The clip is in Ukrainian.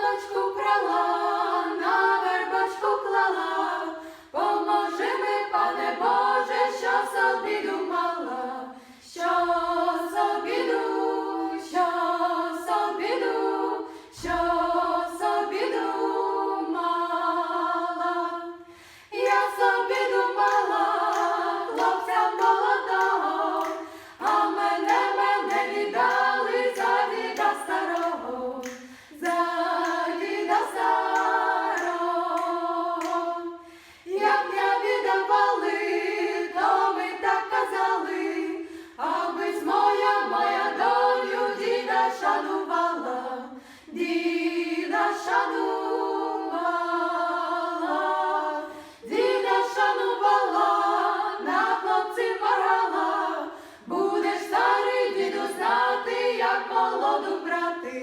хаточку прала, на вербочку клала, поможи ми, пане Боже. Діда шанувала, діда шанувала, на хлопці марала, будеш старий діду знати, як молоду брати.